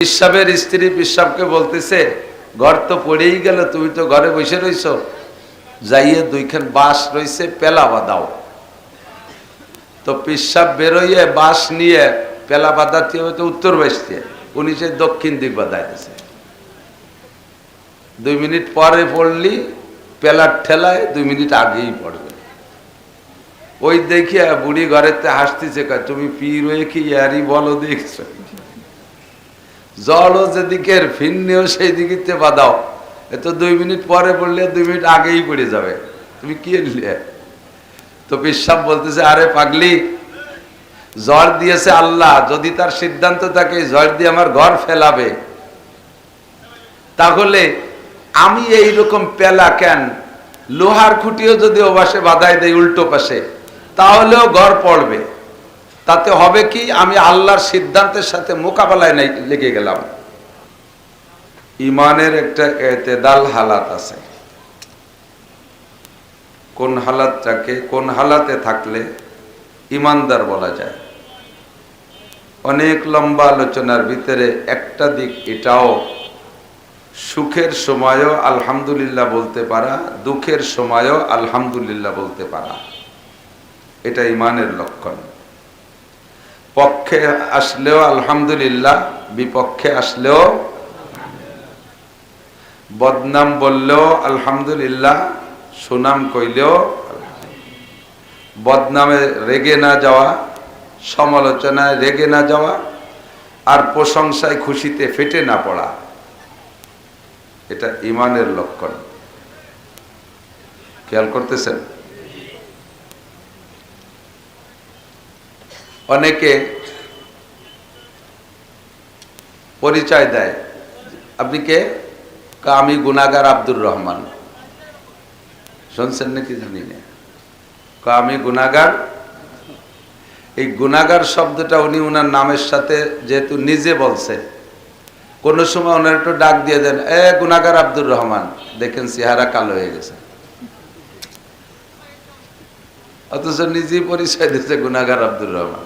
পিসাবের স্ত্রী পিসাবকে বলতেছে, ঘর তো পড়েই গেল, তুমি তো ঘরে বসে রইছ। যাইয়ে দুইখান বাঁশ রইছে, পেলা বাঁধাও। তো পিসাব বেরোইয়ে বাঁশ নিয়ে পেলা বাঁধাতে হবে তো উত্তর বাসতে উনি সে দক্ষিণ দিক বাঁধাইতেছে দুই মিনিট পরে পড়লি, পেলার ঠেলায় দুই মিনিট আগেই পড়বে। ওই দেখিয়া বুড়ি ঘরেতে হাসতেছে তুমি পীর হয়ে কি ইয়ারি বলো দেখছ? জলও যেদিকের, ফিরনেও সেই দিকে বাদাও এ তো দুই মিনিট পরে পড়লে দুই মিনিট আগেই পড়ে যাবে। তুমি কি নিলে তো বিশ্বাস বলতেছে, আরে পাগলি, জ্বর দিয়েছে আল্লাহ, যদি তার সিদ্ধান্ত থাকে জ্বর দিয়ে আমার ঘর ফেলাবে। তাহলে আমি এই রকম পেলা কেন? লোহার খুঁটিও যদি ও পাশে বাধাই দেয়, উল্টো পাশে, তাহলেও ঘর পড়বে। তাতে হবে কি, আমি আল্লাহর সিদ্ধান্তের সাথে মোকাবেলায় লেগে গেলাম। ইমানের একটা এতেদাল হালাত আছে। কোন হালাতটাকে, কোন হালাতে থাকলে ইমানদার বলা যায়। অনেক লম্বা আলোচনার ভিতরে একটা দিক এটাও, সুখের সময়ও আলহামদুলিল্লাহ বলতে পারা, দুঃখের সময়ও আলহামদুলিল্লাহ বলতে পারা। এটা ইমানের লক্ষণ। পক্ষে আসলেও আলহামদুলিল্লাহ, বিপক্ষে আসলেও বদনাম বললেও আলহামদুলিল্লাহ, সুনাম কইলেও বদনামে রেগে না যাওয়া, সমালোচনায় রেগে না যাওয়া, আর প্রশংসায় খুশিতে ফেটে না পড়া, এটা ইমানের লক্ষণ। খেয়াল করতেছেন? অনেকে পরিচয় দেয়। আপনি কে? আমি গুনাগার আব্দুর রহমান। শুনছেন নাকি জানি না? আমি গুনাগার এই গুনাগার শব্দটা উনি ওনার নামের সাথে যেহেতু নিজে বলছে, কোনো সময় ওনার একটু ডাক দিয়ে দেন, এ গুনাগার আব্দুর রহমান। দেখেন চেহারা কালো হয়ে গেছে। অথচ নিজেই পরিচয় দিচ্ছে গুনাগার আব্দুর রহমান।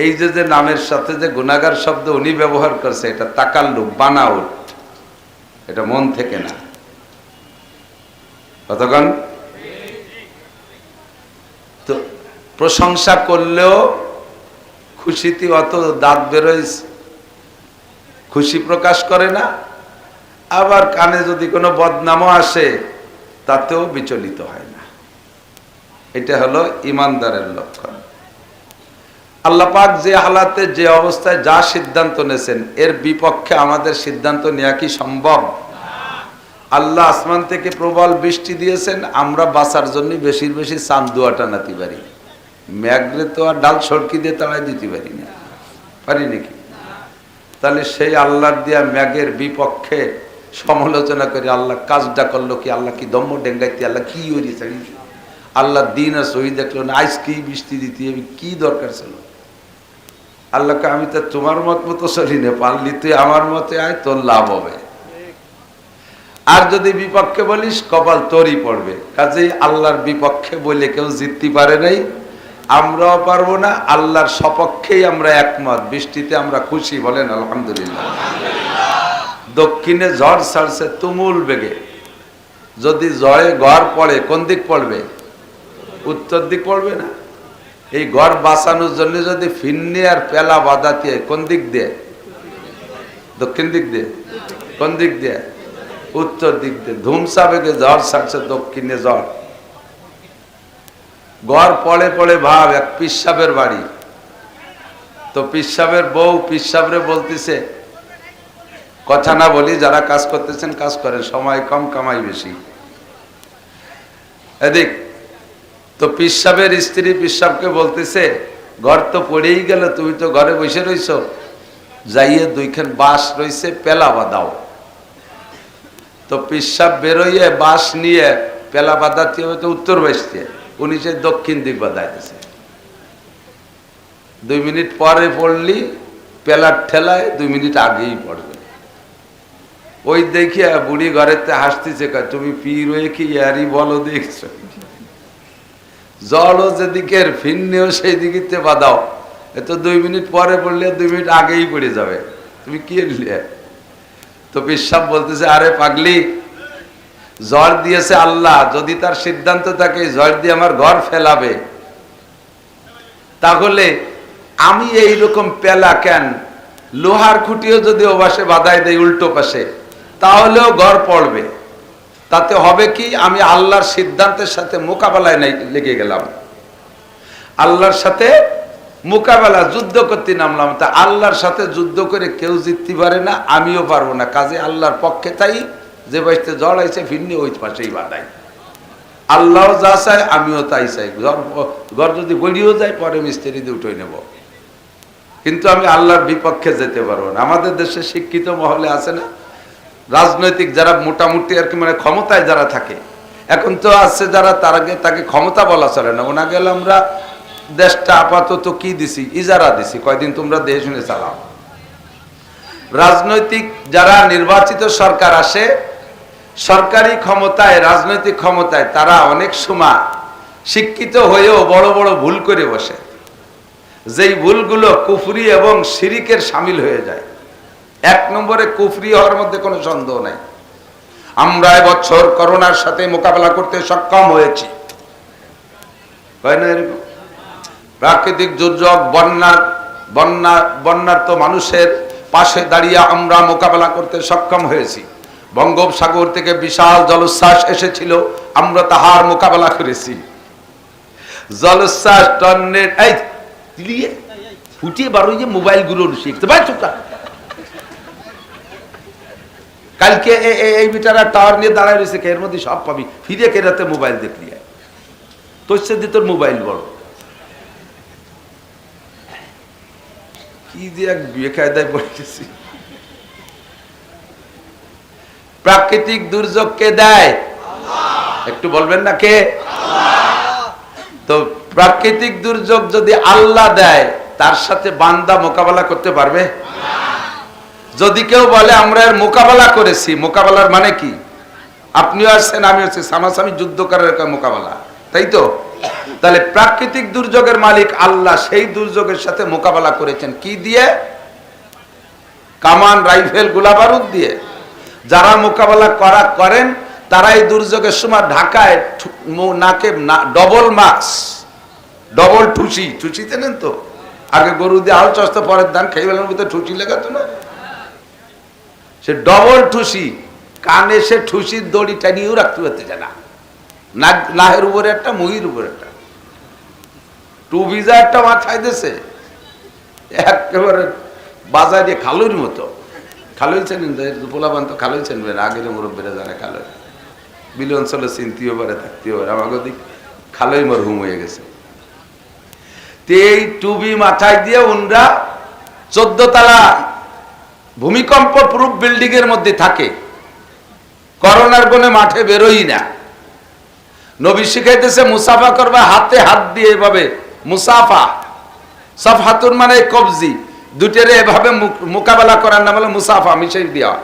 এই যে যে নামের সাথে যে গুনাগার শব্দ উনি ব্যবহার করছে, এটা তাকাল্লু বানাউট। এটা মন থেকে না। কতক্ষণ? তো প্রশংসা করলেও খুশিতে অত দাঁত বেরোয়, খুশি প্রকাশ করে না। আবার কানে যদি কোনো বদনামও আসে, তাতেও বিচলিত হয় না। এটা হলো ইমানদারের লক্ষণ। আল্লাহ পাক যে হালাতে, যে অবস্থায় যা সিদ্ধান্ত নেছেন এর বিপক্ষে আমাদের সিদ্ধান্ত নেওয়া কি সম্ভব? আল্লাহ আসমান থেকে প্রবল বৃষ্টি দিয়েছেন, আমরা বাঁচার জন্য বেশির বেশি চান দোয়া টানাতে পারি ম্যাগরে তো আর ডাল সড়কি দিয়ে তাড়াই দিতে পারি না। পারি নাকি? তাহলে সেই আল্লাহর দিয়া ম্যাগের বিপক্ষে সমালোচনা করে আল্লাহ কাজটা করল কি? আল্লাহ কি দম্ম ডেঙ্গাইতে, আল্লাহ কি ছাড়িয়েছে? আল্লাহ দিন আর সহি দেখল না আইস কি বৃষ্টি দিতে, কি দরকার ছিল? আল্লাহকে আমি তো তোমার মত মতো চলি না, পারলি তুই আমার মতে আয়, তোর লাভ হবে। আর যদি বিপক্ষে বলিস, কপাল তোরই পড়বে। কাজেই আল্লাহর বিপক্ষে বলে কেউ জিততে পারে নাই। আমরাও পারব না, আল্লাহর সপক্ষেই আমরা একমত। বৃষ্টিতে আমরা খুশি, বলেন আলহামদুলিল্লাহ। দক্ষিণে ঝড় ছাড়ছে তুমুল বেগে। যদি জয়ে ঘর পড়ে, কোন দিক পড়বে? উত্তর দিক পড়বে না? এই ঘর বাঁচানোর জন্য যদি ফিন্নি আর পেলা বাদাতি কোন দিক দিয়ে? দক্ষিণ দিক দিয়ে? কোন দিক দিয়ে? উত্তর দিক দিয়ে। ধুমসা বেগে ঝড় ছাড়ছে দক্ষিণে ঝড়। ঘর পড়ে পড়ে ভাব, এক পিসাবের বাড়ি। তো পিসাবের বউ পিসাবরে বলতেছে, কথা না বলি, যারা কাজ করতেছেন কাজ করেন, সময় কম, কামাই বেশি। এদিক তো পিসাবের স্ত্রী পিসাবকে বলতেছে, ঘর তো পড়েই গেল, তুমি তো ঘরে বসে রইছ। যাইয়ে দুইখান বাঁশ রইছে, পেলা বাঁধাও। তো পিসাব বেরোইয়ে বাঁশ নিয়ে পেলা বাঁধাতে হবে তো উত্তর বাসতে উনি সে দক্ষিণ দিক বাঁধাইতেছে। দুই মিনিট পরে পড়লি, পেলার ঠেলায় দুই মিনিট আগেই পড়বে। ওই দেখিয়া বুড়ি ঘরেতে হাসতেছে তুমি পীর হয়ে কি ইয়ারি বলো দেখছ? জলও যেদিকের, ফিরনেও সেই দিকে বাদাও এ তো দুই মিনিট পরে পড়লে দুই মিনিট আগেই পড়ে যাবে। তুমি কি নিলে তো বিশ্বাস বলতেছে, আরে পাগলি, জ্বর দিয়েছে আল্লাহ, যদি তার সিদ্ধান্ত থাকে জ্বর দিয়ে আমার ঘর ফেলাবে। তাহলে আমি এই রকম পেলা কেন? লোহার খুঁটিও যদি ও পাশে বাধাই দেয় উল্টো পাশে, তাহলেও ঘর পড়বে। তাতে হবে কি, আমি আল্লাহর সিদ্ধান্তের সাথে মোকাবেলায় লেগে গেলাম। আল্লাহর সাথে মোকাবেলা, যুদ্ধ করতে নামলাম। তা আল্লাহর সাথে যুদ্ধ করে কেউ জিততে পারে না, আমিও পারব না। কাজে আল্লাহর পক্ষে তাই, যে বাড়িতে জল আইছে ফিরনি ওই পাশেই বাধাই আল্লাহ যা চায়, আমিও তাই চাই। ঘর ঘর যদি গড়িয়েও যায়, পরে মিস্ত্রি দিয়ে উঠে নেব। কিন্তু আমি আল্লাহর বিপক্ষে যেতে পারব না। আমাদের দেশে শিক্ষিত মহলে আছে না? রাজনৈতিক যারা মোটামুটি আর কি মানে ক্ষমতায় যারা থাকে, এখন তো আসছে যারা তার আগে তাকে ক্ষমতা বলা চলে না। ওনা গেলে আমরা দেশটা আপাতত কি দিছি? ইজারা দিছি। কয়দিন তোমরা দেশ শুনে চালাও। রাজনৈতিক যারা নির্বাচিত সরকার আসে, সরকারি ক্ষমতায়, রাজনৈতিক ক্ষমতায় তারা অনেক সময় শিক্ষিত হয়েও বড় বড় ভুল করে বসে। যেই ভুলগুলো কুফরি এবং শিরিকের সামিল হয়ে যায়। এক নম্বরে কুফরি হওয়ার মধ্যে কোনো সন্দেহ নাই। আমরা এবছর করোনার সাথে মোকাবেলা করতে সক্ষম হয়েছি। হয় প্রাকৃতিক দুর্যোগ, বন্যার, বন্যা বন্যার তো মানুষের পাশে দাঁড়িয়ে আমরা মোকাবেলা করতে সক্ষম হয়েছি। বঙ্গোপসাগর থেকে বিশাল জলোচ্ছ্বাস এসেছিল, আমরা তাহার মোকাবেলা করেছি। জলোচ্ছ্বাস টন্নের এই ফুটিয়ে বারোই যে মোবাইলগুলো শিখতে চুপ থাক। কালকে এই বিটারা টাওয়ার নিয়ে দাঁড়ায় রয়েছে এর মধ্যে সব পাবি। ফিরে কেরাতে মোবাইল দেখলি? তোর সাথে তোর মোবাইল বড়। কি দিয়ে এক বিয়ে পড়েছি প্রাকৃতিক দুর্যোগ কে দেয়? একটু বলবেন না কে? তো প্রাকৃতিক দুর্যোগ যদি আল্লাহ দেয়, তার সাথে বান্দা মোকাবেলা করতে পারবে? যদি কেউ বলে, আমরা এর মোকাবেলা করেছি মোকাবেলার মানে কি? আপনিও আসছেন আমি হচ্ছে সামাসামি যুদ্ধ করার মোকাবেলা, তাই তো? তাহলে প্রাকৃতিক দুর্যোগের মালিক আল্লাহ সেই দুর্যোগের সাথে মোকাবেলা করেছেন কি দিয়ে? কামান, রাইফেল, গোলাবারুদ দিয়ে। যারা মোকাবেলা করা করেন, তারা এই দুর্যোগের সময় ঢাকায় নাকে ডবল মাস্ক, ডবল ঠুসি। ঠুসি চেনেন তো? আগে গরু দিয়ে আল চস্তা পরের ধান খেয়ে বেলার ভিতরে ঠুসি লেখাতো না? সে ডবল ঠুসি, কানে সে ঠুসির দড়ি টানিয়েও রাখতে পারতে যায় না। নাহের উপরে একটা, মুহির উপরে একটা। টু ভিজা একটা মাথায় দিছে একেবারে বাজারে খালুর মতো। খালুই চেনেন পোলাবান তো খালুই চেনবেন আগের মুরব্বীরা জানে খালুই বিল অঞ্চলে চিনতেও পারে, থাকতেও পারে। আমাকে দিক খালুই মরহুম হয়ে গেছে। তো এই টুবি মাথায় দিয়ে উনরা চোদ্দ তালা ভূমিকম্প প্রুফ বিল্ডিং এর মধ্যে থাকে। করোনার গুণে মাঠে বেরোই না। নবী শিখাইতেছে, মুসাফা করবা, হাতে হাত দিয়ে এভাবে মুসাফা। সব হাতুর মানে কবজি। দুটেরে এভাবে মুক- মোকাবেলা করার নাম হলো মুসাফা, মিশাই দেওয়া।